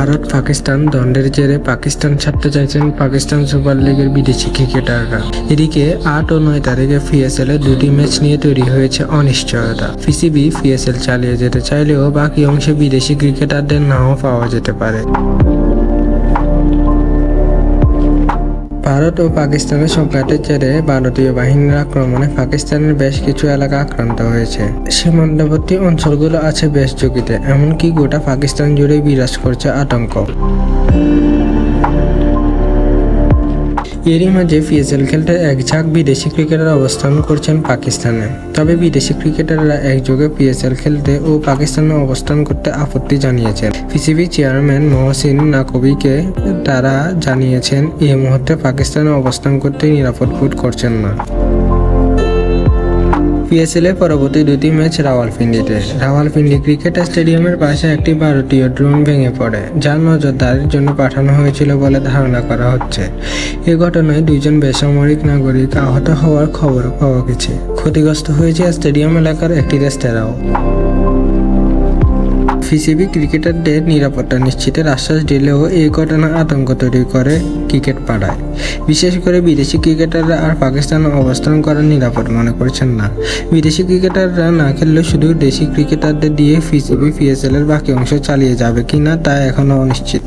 ভারত পাকিস্তান দণ্ডের জেরে পাকিস্তান ছাড়তে চাইছেন পাকিস্তান সুপার লিগের বিদেশি ক্রিকেটাররা। এদিকে আট ও নয় তারিখে পিএসএল এ দুটি ম্যাচ নিয়ে তৈরি হয়েছে অনিশ্চয়তা। পিসিবি পিএসএল চালিয়ে যেতে চাইলেও বাকি অংশে বিদেশি ক্রিকেটারদের নাও পাওয়া যেতে পারে। ভারত ও পাকিস্তানের সংঘাতের জেরে ভারতীয় বাহিনীর আক্রমণে পাকিস্তানের বেশ কিছু এলাকা আক্রান্ত হয়েছে। সীমান্তবর্তী অঞ্চলগুলো আছে বেশ ঝুঁকিতে, এমনকি গোটা পাকিস্তান জুড়ে বিরাজ করছে আতঙ্ক। এরই মাঝে পিএসএল খেলতে এক ঝাঁক বিদেশি ক্রিকেটার অবস্থান করছেন পাকিস্তানে। তবে বিদেশি ক্রিকেটাররা একযোগে পিএসএল খেলতে ও পাকিস্তানে অবস্থান করতে আপত্তি জানিয়েছেন। পিসিবি চেয়ারম্যান মহসিন নাকবিকে তারা জানিয়েছেন এই মুহূর্তে পাকিস্তানে অবস্থান করতে নিরাপদ বোধ করছেন না। পিএসএল পরবর্তী দুটি ম্যাচ রাওয়ালপিন্ডিতে। রাওয়ালপিন্ডি ক্রিকেট স্টেডিয়ামের পাশে একটি ভারতীয় ড্রোন ভেঙে পড়ে যা নজরদারির জন্য পাঠানো হয়েছিল বলে ধারণা করা হচ্ছে। এ ঘটনায় দুইজন বেসামরিক নাগরিক আহত হওয়ার খবর পাওয়া গেছে। ক্ষতিগ্রস্ত হয়েছে স্টেডিয়াম এলাকার একটি রেস্তোরাঁও। পিসিবি ক্রিকেটারদের নিরাপত্তা নিশ্চিতের আশ্বাস দিলেও এই ঘটনা আতঙ্ক তৈরি করে ক্রিকেট পাড়ায়। বিশেষ করে বিদেশি ক্রিকেটাররা আর পাকিস্তানে অবস্থান করা নিরাপদ মনে করছেন না। বিদেশি ক্রিকেটাররা না খেললে শুধু দেশি ক্রিকেটারদের দিয়ে পিসিবি পিএসএল এর বাকি অংশ চালিয়ে যাবে কিনা তা এখনও অনিশ্চিত।